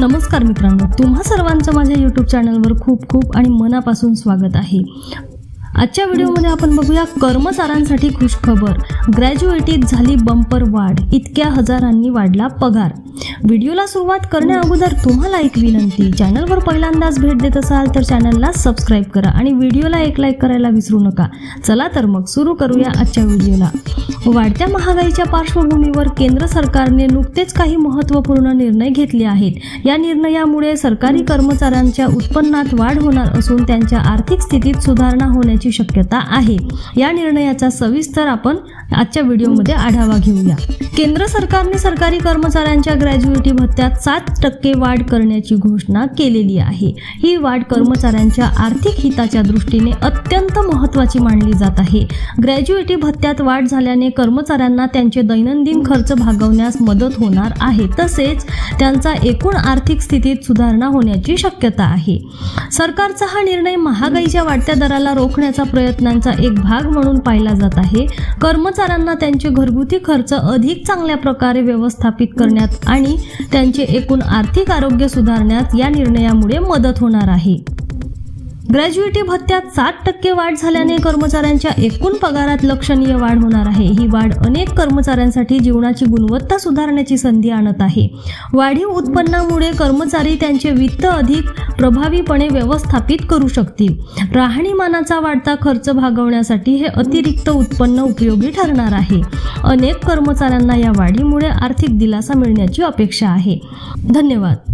नमस्कार मित्रांनो. तुम्हा सर्वांचं माझ्या यूट्यूब चॅनलवर खूप खूप आणि मनापासून स्वागत आहे. आजच्या व्हिडिओमध्ये आपण बघूया कर्मचाऱ्यांसाठी खुशखबर. ग्रॅज्युएटीत झाली बंपर वाढ. इतक्या हजारांनी वाढला पगार. व्हिडिओला सुरुवात करण्याअगोदर तुम्हाला एक विनंती. चॅनलवर पहिल्यांदाच भेट देत असाल तर चॅनलला सबस्क्राईब करा आणि व्हिडिओला एक लाईक करायला विसरू नका. चला तर मग सुरू करूया आजच्या व्हिडिओला. वाढत्या महागाईच्या पार्श्वभूमीवर केंद्र सरकारने नुकतेच काही महत्त्वपूर्ण निर्णय घेतले आहेत. या निर्णयामुळे सरकारी कर्मचाऱ्यांच्या उत्पन्नात वाढ होणार असून त्यांच्या आर्थिक स्थितीत सुधारणा होण्याची शक्यता आहे. या निर्णयाचा सविस्तर आपण आजच्या व्हिडिओमध्ये आढावा घेऊया. केंद्र सरकारने सरकारी कर्मचाऱ्यांच्या ग्रॅज्युएटी भत्त्यात सात टक्के वाढ करण्याची घोषणा केलेली आहे. ही वाढ कर्मचाऱ्यांच्या आर्थिक हिताच्या दृष्टीने अत्यंत महत्त्वाची मानली जात आहे. ग्रॅज्युएटी भत्त्यात वाढ झाल्याने कर्मचाऱ्यांना त्यांचे दैनंदिन खर्च भागवण्यास मदत होणार आहे. तसेच त्यांचा एकूण आर्थिक स्थितीत सुधारणा होण्याची शक्यता आहे. सरकारचा हा निर्णय महागाईच्या वाढत्या दराला रोखण्याचा प्रयत्नांचा एक भाग म्हणून पाहिला जात आहे. कर्मचाऱ्यांना त्यांचे घरगुती खर्च अधिक चांगल्या प्रकारे व्यवस्थापित करण्यात आणि त्यांचे एकूण आर्थिक आरोग्य सुधारण्यात या निर्णयामुळे मदत होणार आहे. ग्रॅज्युएटी भत्त्यात सात टक्के वाढ झाल्याने कर्मचाऱ्यांच्या एकूण पगारात लक्षणीय वाढ होणार आहे. ही वाढ अनेक कर्मचाऱ्यांसाठी जीवनाची गुणवत्ता सुधारण्याची संधी आणत आहे. वाढीव उत्पन्नामुळे कर्मचारी त्यांचे वित्त अधिक प्रभावीपणे व्यवस्थापित करू शकतील. राहणीमानाचा वाढता खर्च भागवण्यासाठी हे अतिरिक्त उत्पन्न उपयोगी ठरणार आहे. अनेक कर्मचाऱ्यांना या वाढीमुळे आर्थिक दिलासा मिळण्याची अपेक्षा आहे. धन्यवाद.